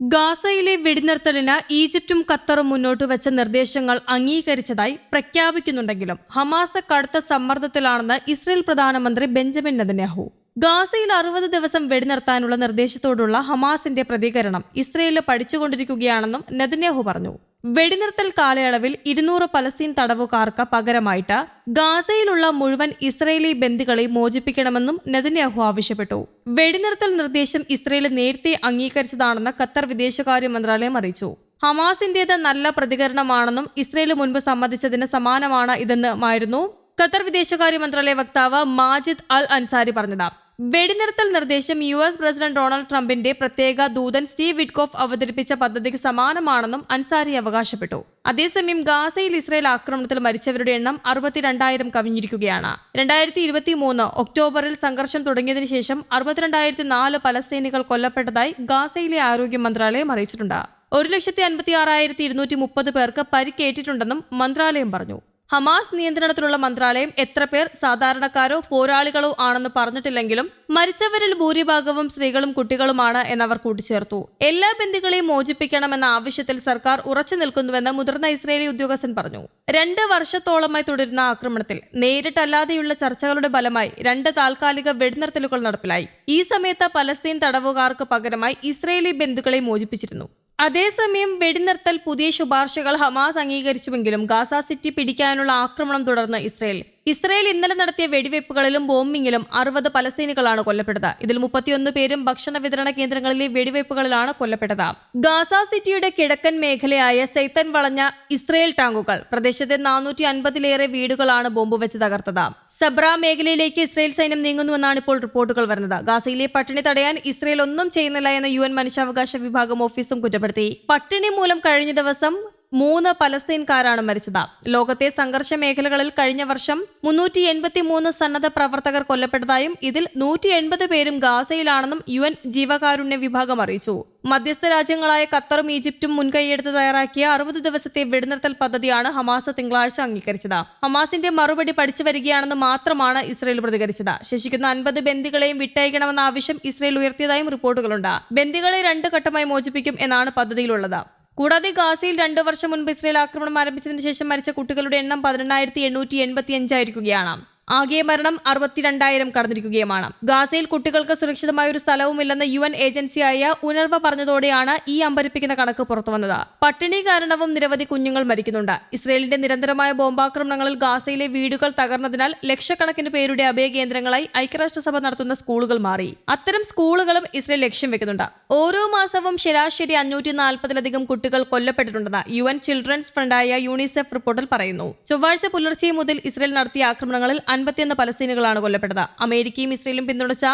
ഗാസയിലെ വെടിനിർത്തലിന് ഈജിപ്തും ഖത്തറും മുന്നോട്ട് വെച്ച നിർദ്ദേശങ്ങൾ അംഗീകരിച്ചതായി പ്രഖ്യാപിക്കുന്നുണ്ടെങ്കിലും ഹമാസ് കടുത്ത സമ്മർദ്ദത്തിലാണെന്ന് ഇസ്രയേൽ പ്രധാനമന്ത്രി ബെഞ്ചമിൻ നെതന്യാഹു. ഗാസയിൽ അറുപത് ദിവസം വെടിനിർത്താനുള്ള നിർദ്ദേശത്തോടുള്ള ഹമാസിന്റെ പ്രതികരണം ഇസ്രയേലിൽ പഠിച്ചുകൊണ്ടിരിക്കുകയാണെന്നും നെതന്യാഹു പറഞ്ഞു. വെടിനിർത്തൽ കാലയളവിൽ ഇരുന്നൂറ് പലസ്തീൻ തടവുകാർക്ക് പകരമായിട്ട് ഗാസയിലുള്ള മുഴുവൻ ഇസ്രയേലി ബന്ദികളെ മോചിപ്പിക്കണമെന്നും നെതന്യാഹു ആവശ്യപ്പെട്ടു. വെടിനിർത്തൽ നിർദ്ദേശം ഇസ്രയേൽ നേരത്തെ അംഗീകരിച്ചതാണെന്ന് ഖത്തർ വിദേശകാര്യ മന്ത്രാലയം അറിയിച്ചു. ഹമാസിന്റേത് നല്ല പ്രതികരണമാണെന്നും ഇസ്രയേൽ മുൻപ് സമ്മതിച്ചതിന് സമാനമാണ് ഇതെന്നുമായിരുന്നു ഖത്തർ വിദേശകാര്യ മന്ത്രാലയ വക്താവ് മാജിദ് അൽ അൻസാരി പറഞ്ഞത്. വെടിനിർത്തൽ നിർദ്ദേശം യു എസ് പ്രസിഡന്റ് ഡൊണാൾഡ് ട്രംപിന്റെ പ്രത്യേക ദൂതൻ സ്റ്റീവ് വിറ്റ്കോഫ് അവതരിപ്പിച്ച പദ്ധതിക്ക് സമാനമാണെന്നും അൻസാരി അവകാശപ്പെട്ടു. അതേസമയം ഗാസയിൽ ഇസ്രയേൽ ആക്രമണത്തിൽ മരിച്ചവരുടെ എണ്ണം അറുപത്തിരണ്ടായിരം കവിഞ്ഞിരിക്കുകയാണ്. രണ്ടായിരത്തി ഇരുപത്തി മൂന്ന് ഒക്ടോബറിൽ സംഘർഷം തുടങ്ങിയതിനു ശേഷം അറുപത്തിരണ്ടായിരത്തി നാല് പലസ്തീനികൾ കൊല്ലപ്പെട്ടതായി ഗാസയിലെ ആരോഗ്യ മന്ത്രാലയം അറിയിച്ചിട്ടുണ്ട്. ഒരു ലക്ഷത്തി അൻപത്തി ആറായിരത്തി ഇരുന്നൂറ്റി മുപ്പത് പേർക്ക് പരിക്കേറ്റിട്ടുണ്ടെന്നും മന്ത്രാലയം പറഞ്ഞു. ഹമാസ് നിയന്ത്രണത്തിലുള്ള മന്ത്രാലയം എത്ര പേർ സാധാരണക്കാരോ പോരാളികളോ ആണെന്ന് പറഞ്ഞിട്ടില്ലെങ്കിലും മരിച്ചവരിൽ ഭൂരിഭാഗവും സ്ത്രീകളും കുട്ടികളുമാണ് എന്നവർ കൂട്ടിച്ചേർത്തു. എല്ലാ ബന്ദികളെയും മോചിപ്പിക്കണമെന്ന ആവശ്യത്തിൽ സർക്കാർ ഉറച്ചു നിൽക്കുന്നുവെന്ന് മുതിർന്ന ഇസ്രയേലി ഉദ്യോഗസ്ഥൻ പറഞ്ഞു. രണ്ട് വർഷത്തോളമായി തുടരുന്ന ആക്രമണത്തിൽ നേരിട്ടല്ലാതെയുള്ള ചർച്ചകളുടെ ഫലമായി രണ്ട് താൽക്കാലിക വെടിനിർത്തലുകൾ നടപ്പിലായി. ഈ സമയത്ത് പലസ്തീൻ തടവുകാർക്ക് പകരമായി ഇസ്രയേലി ബന്ധുക്കളെ മോചിപ്പിച്ചിരുന്നു. അതേസമയം വെടിനിർത്തൽ പുതിയ ശുപാർശകൾ ഹമാസ് അംഗീകരിച്ചുവെങ്കിലും ഗാസ സിറ്റി പിടിക്കാനുള്ള ആക്രമണം തുടർന്ന് ഇസ്രയേൽ. ഇസ്രയേൽ ഇന്നലെ നടത്തിയ വെടിവയ്പ്പുകളിലും ബോംബിങ്ങിലും അറുപത് പലസ്തീനികളാണ് കൊല്ലപ്പെട്ടത്. ഇതിൽ മുപ്പത്തിയൊന്ന് പേരും ഭക്ഷണ വിതരണ കേന്ദ്രങ്ങളിലെ വെടിവയ്പ്പുകളിലാണ് കൊല്ലപ്പെട്ടത്. ഗാസ സിറ്റിയുടെ കിഴക്കൻ മേഖലയായ സെയ്തൻ വളഞ്ഞ ഇസ്രയേൽ ടാങ്കുകൾ പ്രദേശത്തെ നാനൂറ്റി അൻപതിലേറെ വീടുകളാണ് ബോംബ് വെച്ച് തകർത്തത്. സബ്ര മേഖലയിലേക്ക് ഇസ്രയേൽ സൈന്യം നീങ്ങുന്നുവെന്നാണ് ഇപ്പോൾ റിപ്പോർട്ടുകൾ വരുന്നത്. ഗാസയിലെ പട്ടിണി തടയാൻ ഇസ്രയേൽ ഒന്നും ചെയ്യുന്നില്ല എന്ന് യു എൻ മനുഷ്യാവകാശ വിഭാഗം ഓഫീസും കുറ്റപ്പെടുത്തി. പട്ടിണി മൂലം കഴിഞ്ഞ ദിവസം മൂന്ന് പലസ്തീൻകാരാണ് മരിച്ചത്. ലോകത്തെ സംഘർഷ മേഖലകളിൽ കഴിഞ്ഞ വർഷം മുന്നൂറ്റി എൺപത്തി മൂന്ന് സന്നദ്ധ പ്രവർത്തകർ കൊല്ലപ്പെട്ടതായും ഇതിൽ നൂറ്റി എൺപത് പേരും ഗാസയിലാണെന്നും യു എൻ ജീവകാരുണ്യ വിഭാഗം അറിയിച്ചു. മധ്യസ്ഥ രാജ്യങ്ങളായ ഖത്തറും ഈജിപ്തും മുൻകൈയെടുത്ത് തയ്യാറാക്കിയ അറുപത് ദിവസത്തെ വെടിനിർത്തൽ പദ്ധതിയാണ് ഹമാസ് തിങ്കളാഴ്ച അംഗീകരിച്ചത്. ഹമാസിന്റെ മറുപടി പഠിച്ചു വരികയാണെന്ന് മാത്രമാണ് ഇസ്രയേൽ പ്രതികരിച്ചത്. ശേഷിക്കുന്ന അൻപത് ബന്ദികളെയും വിട്ടയക്കണമെന്ന ആവശ്യം ഇസ്രയേൽ ഉയർത്തിയതായും റിപ്പോർട്ടുകളുണ്ട്. ബന്ദികളെ രണ്ട് ഘട്ടമായി മോചിപ്പിക്കും എന്നാണ് പദ്ധതിയിലുള്ളത്. കൂടാതെ ഗാസയിൽ രണ്ടു വർഷം മുൻപ് ഇസ്രയേൽ ആക്രമണം ആരംഭിച്ചതിന് ശേഷം മരിച്ച കുട്ടികളുടെ എണ്ണം പതിനെണ്ണായിരത്തി എണ്ണൂറ്റി എൺപത്തി അഞ്ചായിരിക്കുകയാണ് ആകെ മരണം അറുപത്തിരണ്ടായിരം കടന്നിരിക്കുകയുമാണ്. ഗാസയിൽ കുട്ടികൾക്ക് സുരക്ഷിതമായ ഒരു സ്ഥലവുമില്ലെന്ന് യു എൻ ഏജൻസിയായ ഉണർവ പറഞ്ഞതോടെയാണ് ഈ അമ്പരിപ്പിക്കുന്ന കണക്ക് പുറത്തുവന്നത്. പട്ടിണി കാരണവും നിരവധി കുഞ്ഞുങ്ങൾ മരിക്കുന്നുണ്ട്. ഇസ്രയേലിന്റെ നിരന്തരമായ ബോംബാക്രമണങ്ങളിൽ ഗാസയിലെ വീടുകൾ തകർന്നതിനാൽ ലക്ഷക്കണക്കിന് പേരുടെ അഭയകേന്ദ്രങ്ങളായി ഐക്യരാഷ്ട്രസഭ നടത്തുന്ന സ്കൂളുകൾ മാറി. അത്തരം സ്കൂളുകളും ഇസ്രയേൽ ലക്ഷ്യം വെക്കുന്നുണ്ട്. ഓരോ മാസവും ശരാശരി അഞ്ഞൂറ്റി നാൽപ്പതിലധികം കുട്ടികൾ കൊല്ലപ്പെട്ടിട്ടുണ്ടെന്ന് യു എൻ ചിൽഡ്രൻസ് ഫണ്ടായ യൂണിസെഫ് റിപ്പോർട്ടിൽ പറയുന്നു. ചൊവ്വാഴ്ച പുലർച്ചെ മുതൽ ഇസ്രയേൽ നടത്തിയ ആക്രമണങ്ങളിൽ അൻപത്തിയൊന്ന് പലസ്തീനുകളാണ് കൊല്ലപ്പെട്ടത്. അമേരിക്കയും ഇസ്രയേലും പിന്തുണച്ച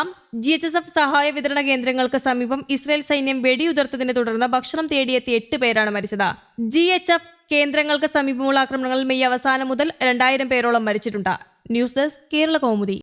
ജി എച്ച് എസ് എഫ് സഹായ വിതരണ കേന്ദ്രങ്ങൾക്ക് സമീപം ഇസ്രയേൽ സൈന്യം വെടിയുതിർത്തതിനെ തുടർന്ന് ഭക്ഷണം തേടിയെത്തിയ എട്ട് പേരാണ് മരിച്ചത്. ജി എച്ച് എഫ് കേന്ദ്രങ്ങൾക്ക് സമീപമുള്ള ആക്രമണങ്ങളിൽ മെയ് അവസാനം മുതൽ രണ്ടായിരം പേരോളം മരിച്ചിട്ടുണ്ട്. News desk Kerala Kaumudi.